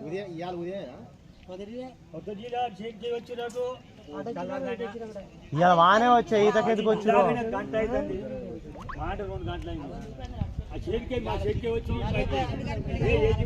ఉదయం ఇవాళ ఉదయం ఇవాళ వానే వచ్చాయి ఈతకెందుకు వచ్చినావు గంట అవుతుంది. మాట రెండు గంటలు అయింది. ఆ చేతికే మా చేతికే వచ్చి ఏ ఏది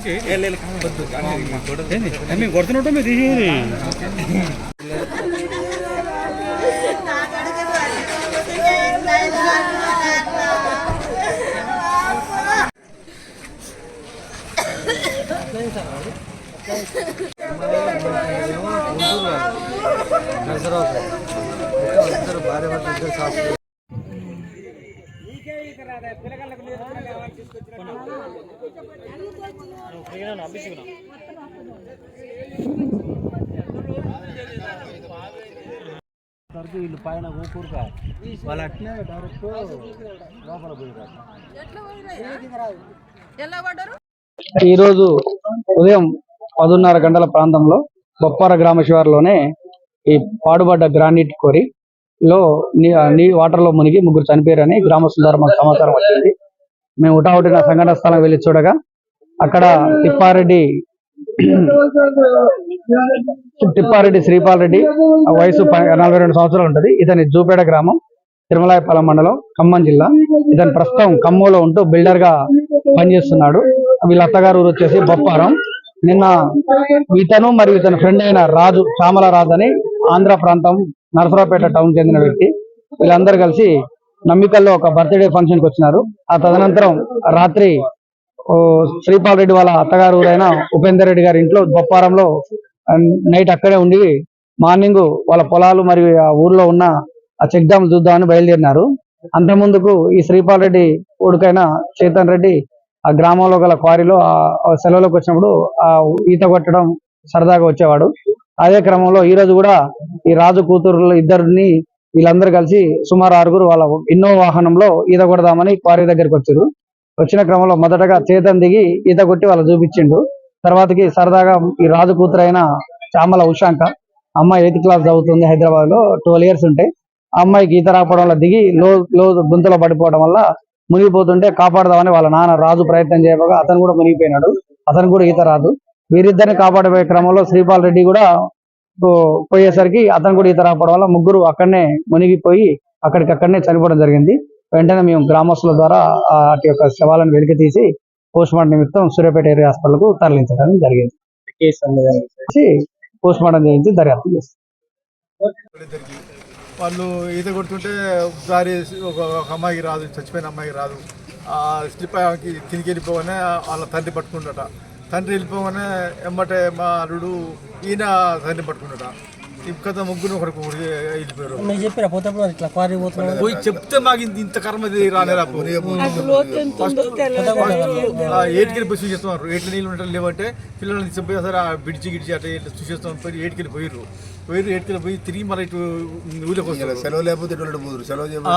పోవాలంటే కొడుతున్నట్టు మీరు తీసేది వీళ్ళు పైన ఊకూరుక వాళ్ళు అట్లే డైరెక్ట్ లోపల పోయారు ఈరోజు ఉదయం పదున్నర గంటల ప్రాంతంలో బొప్పార గ్రామ శివారులోనే ఈ పాడుబడ్డ గ్రానైట్ కోరి లో నీ- నీ వాటర్లో మునిగి ముగ్గురు చనిపోయారని గ్రామస్తుల ద్వారా మాకు సమాచారం వచ్చింది. మేము ఉటావుటిన సంఘటన స్థలం వెళ్ళి చూడగా అక్కడ తిప్పారెడ్డి తిప్పారెడ్డి శ్రీపాల్ రెడ్డి వయసు నలభై రెండు సంవత్సరాలు ఉంటుంది. ఇతని జూపేట గ్రామం తిరుమలాయపాలెం మండలం ఖమ్మం జిల్లా. ఇతను ప్రస్తుతం ఖమ్మంలో ఉంటూ బిల్డర్గా పనిచేస్తున్నాడు. వీళ్ళ అత్తగారు ఊరు వచ్చేసి బొప్పారం. నిన్న ఇతను మరియు ఇతని ఫ్రెండ్ అయిన రాజు చామల రాజు అని ఆంధ్ర ప్రాంతం నరసరావుపేట టౌన్ చెందిన వ్యక్తి. వీళ్ళందరూ కలిసి నమ్మికల్లో ఒక బర్త్డే ఫంక్షన్కి వచ్చినారు. ఆ తదనంతరం రాత్రి ఓ శ్రీపాల్ రెడ్డి వాళ్ళ అత్తగారు ఊరైన ఉపేందర్ రెడ్డి గారి ఇంట్లో బొప్పారంలో నైట్ అక్కడే ఉండి మార్నింగ్ వాళ్ళ పొలాలు మరియు ఆ ఊర్లో ఉన్న ఆ చెక్ డ్యామ్ చూద్దామని బయలుదేరినారు. అంత ముందుకు ఈ శ్రీపాల్ రెడ్డి కొడుకైన చేతన్ రెడ్డి ఆ గ్రామంలో గల క్వారీలో ఆ సెలవులోకి సెలవులకు వచ్చినప్పుడు ఆ ఈత కొట్టడం సరదాగా వచ్చేవాడు. అదే క్రమంలో ఈ రోజు కూడా ఈ రాజు కూతురు ఇద్దరిని వీళ్ళందరూ కలిసి సుమారు ఆరుగురు వాళ్ళ ఎన్నో వాహనంలో ఈత కొడదామని క్వారీ దగ్గరికి వచ్చారు. వచ్చిన క్రమంలో మొదటగా చేతన్ దిగి ఈత కొట్టి వాళ్ళు చూపించిండు. తర్వాతకి సరదాగా ఈ రాజు కూతురు అయిన చామల ఉషాంక అమ్మాయి ఎయిత్ క్లాస్ చదువుతుంది హైదరాబాద్లో ట్వెల్వ్ ఇయర్స్ ఉంటాయి అమ్మాయికి ఈత రాకపోవడం వల్ల దిగి లో లో గుంతలో పడిపోవడం వల్ల మునిగిపోతుంటే కాపాడదామని వాళ్ళ నాన్న రాజు ప్రయత్నం చేయగా అతను కూడా మునిగిపోయినాడు. అతను కూడా ఈత రాదు. వీరిద్దరిని కాపాడబోయే క్రమంలో శ్రీపాల్ రెడ్డి కూడా పోయేసరికి అతను కూడా ఈత రాకపోవడం వల్ల ముగ్గురు అక్కడనే మునిగిపోయి అక్కడికక్కడనే చనిపోవడం జరిగింది. వెంటనే మేము గ్రామస్తుల ద్వారా వాటి యొక్క శవాలను వెలికి తీసి పోస్ట్ మార్టం నిమిత్తం సూర్యాపేట ఏరియా హాస్పిటల్కు తరలించడం జరిగింది. పోస్ట్ మార్టం చేయించి దర్యాప్తు చేస్తాం. వాళ్ళు ఈత కొడుతుంటే ఒకసారి ఒక ఒక అమ్మాయికి రాదు చచ్చిపోయిన అమ్మాయికి రాదు. ఆ స్లిప్ అయ్యాకి కిందికి వెళ్ళిపోగానే వాళ్ళ తండ్రి పట్టుకుంటట. తండ్రి వెళ్ళిపోగానే ఎమ్మటే మా అల్లుడు ఈయన తండ్రి పట్టుకున్నాడు? ఇంకా ముగ్గురు ఒకరికి వెళ్ళిపోయారు. మీరు చెప్పారా పోతప్పుడు ఇట్లా క్వారీ పోతున్నా. పోయి చెప్తే మాకు ఇంత- ఇంత కర్మ ఇది రానేరా ఏటికి పోయి చూసేస్తున్నారు ఏట్ల నీళ్ళు ఉంటారు లేవంటే పిల్లల్ని తీసుకుపోయి సరే ఆ బిడిచి గిడిచి అట్లా ఇట్లా చూసేస్తాం పోయి ఏటికి పోయిర్రు. పోయిర్రు ఏటికి పోయి తిరిగి మళ్ళీ ఇటు ఊళ్ళోకి వస్తారు సెలవు లేకపోతే ఇటు పోదురు. సెలవు ఆ,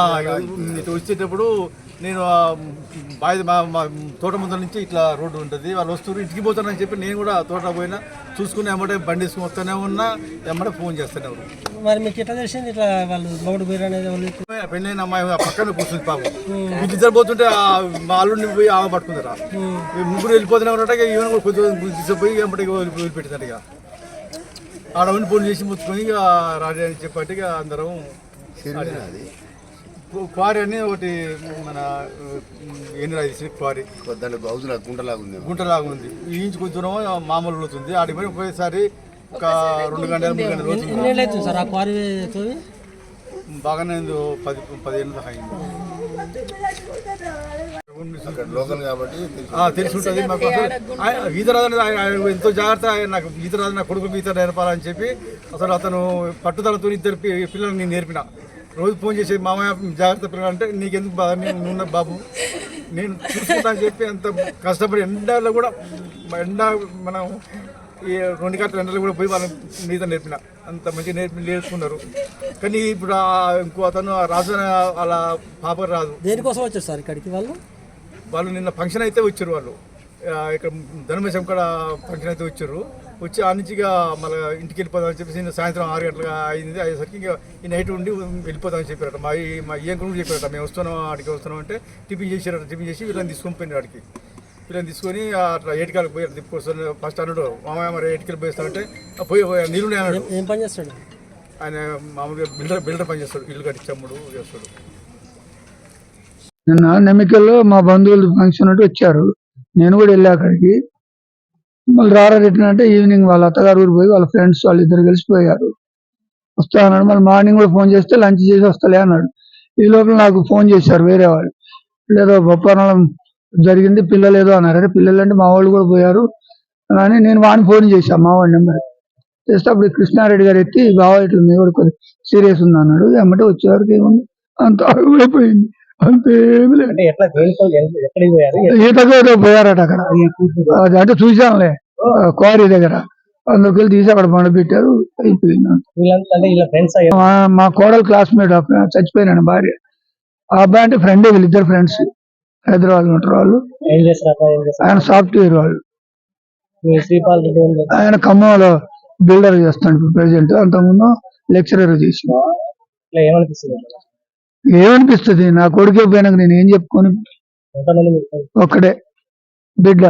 ఇటు వచ్చేటప్పుడు నేను బావి మా మా తోట ముందర నుంచి ఇట్లా రోడ్డు ఉంటుంది. వాళ్ళు వస్తారు ఇంటికి పోతానని చెప్పి నేను కూడా తోట పోయినా చూసుకుని ఎమ్మటే బండి వేసుకుని వస్తూనే ఉన్నా ఎమ్మటే ఫోన్ చేస్తూనే ఉన్నా మరి మీకు ఎట్లా తెలిసింది? ఇట్లా వాళ్ళు మొగుడు పేరు అనేది వాళ్ళు పెళ్ళైన అమ్మాయి ఆ పక్కన కూర్చుంది పాపం. వీళ్ళిద్దరు పోతుంటే ఆ మా అల్లుడిని పోయి ఆమె పట్టుకుంటారా ఈ ముగ్గురు వెళ్ళిపోతూనే ఉన్నట్టు ఈవెన్ కూడా కొంచెం తీసుకుపోయి ఎమ్మటి వదిలిపెట్టినారు ఇక ఆడ ఉండి ఫోన్ చేసి ముచ్చుకొని ఇక రాజా అని చెప్పటి ఇక అందరం అది. క్వారీ అని ఒకటి మన ఎన్ని రాజేసి క్వారీ. దాంట్లో హౌస్ గుంటలాగా ఉంది గుంటలాగా ఉంది ఈ ఇంచు కొంచెం దూరం మామూలు అవుతుంది ఆడికి పోయి పోయేసారి ఒక రెండు గంటలు మూడు గంటలు అవుతుంది ఎన్ని ఏళ్ళు అవుతుంది సార్ ఆ క్వారీ తోవి బాగానే పది పదిహేను దాకా అయింది. అక్కడ లోకల్ కాబట్టి తెలుసు. ఆ, తెలిసి ఉంటుంది మాకు. ఈత రాదని ఆయన- ఎంతో జాగ్రత్త ఆయన నాకు ఈత రాదు నా కొడుకు ఈత నేర్పాలని చెప్పి అసలు అతను పట్టుదలతో ఇద్దరు పిల్లల్ని నేను నేర్పిన. రోజు ఫోన్ చేసి మామయ్య జాగ్రత్త పిల్లలు అంటే నీకెందుకు బాధ? నేను ఉన్న బాబు. నేను చూసుకుంటా అని చెప్పి అంత కష్టపడి ఎండలో కూడా ఎండ మనం ఈ రెండు గంటల ఎండలో కూడా పోయి వాళ్ళని ఈత నేర్పిన. అంత మంచిగా నేర్పి నేర్చుకున్నారు. కానీ ఇప్పుడు ఇంకో అతను రాజు వాళ్ళ పాప రాదు. దేనికోసం వచ్చారు సార్ ఇక్కడికి వాళ్ళు? వాళ్ళు నిన్న ఫంక్షన్ అయితే వచ్చారు వాళ్ళు. ఇక్కడ ధనుమేశం కూడా ఫంక్షన్ అయితే వచ్చారు. వచ్చి ఆ నుంచి ఇక మళ్ళీ ఇంటికి వెళ్ళిపోదామని చెప్పేసి నిన్న సాయంత్రం ఆరు గంటలుగా అయింది. అయ్యేసరికి ఇక ఈ నైట్ ఉండి వెళ్ళిపోదామని చెప్పారట. మా ఈ- మా ఏం కూడా చెప్పారట మేము వస్తున్నాం ఆడికి వస్తున్నాం అంటే టిఫిన్ చేసారట టిఫిన్ చేసి వీళ్ళని తీసుకొని పోయినారు ఆడికి. వీళ్ళని తీసుకొని అట్లా ఏటికాలకు పోయారు తిప్పుకొస్తారు ఫస్ట్ అన్నాడు మామయ్య మరి ఏటికలు పోయిస్తామంటే "ఆ, పోయి పోయి, నీళ్ళు అన్నాడు. ఏం పని చేస్తాడు? ఆయన మామూలుగా బిల్డర్ బిల్డర్ పని చేస్తాడు. ఇల్లు కట్టించమ్ముడు చేస్తాడు. నిన్న నమ్మికల్లో మా బంధువులు ఫంక్షన్ ఉంటే వచ్చారు. నేను కూడా వెళ్ళా అక్కడికి. మళ్ళీ రారా రిటర్న్ అంటే ఈవినింగ్ వాళ్ళ అత్తగారు ఊరు పోయి వాళ్ళ ఫ్రెండ్స్ వాళ్ళు ఇద్దరు కలిసిపోయారు. వస్తా అన్నాడు. మళ్ళీ మార్నింగ్ కూడా ఫోన్ చేస్తే లంచ్ చేసి వస్తలే అన్నాడు. ఈ లోపల నాకు ఫోన్ చేశారు వేరే వాళ్ళు. లేదో బొప్పారం జరిగింది పిల్లలు ఏదో అన్నారు. అరే పిల్లలు అంటే మా వాళ్ళు కూడా పోయారు. అని నేను వాడిని ఫోన్ చేశాను మా వాడి నెంబర్. చేస్తే అప్పుడు కృష్ణారెడ్డి గారు ఎత్తి బావ ఇట్లా మీ కూడా కొద్దిగా సీరియస్ ఉంది? అన్నాడు. ఎమ్మటే వచ్చేవరకు ఏముంది? అంత అయిపోయింది అంతేమి లేదు. ఈతకు ఏదో పోయారట అక్కడ? అది అంటే చూశానులే క్వారీ దగ్గర. అందులోకి వెళ్ళి తీసి అక్కడ పండు పెట్టారు అయిపోయింది మా కోడలు క్లాస్మేట్ చచ్చిపోయినాడు భార్య. ఆ అబ్బాయి అంటే ఫ్రెండే వీళ్ళిద్దరు ఫ్రెండ్స్ హైదరాబాద్ ఉంటారు వాళ్ళు ఏం చేస్తారు ఆయన సాఫ్ట్వేర్ వాళ్ళు. శ్రీపాల్ రెడ్డి? ఆయన ఖమ్మంలో బిల్డర్ చేస్తాడు ఇప్పుడు ప్రెసెంట్ అంతకుముందు లెక్చరర్ చేసి ఇట్లా ఏమనిపిస్తుంది? నా కొడుకే పోయినాక నేను ఏం చెప్పుకొని? ఒక్కడే. బిడ్డ.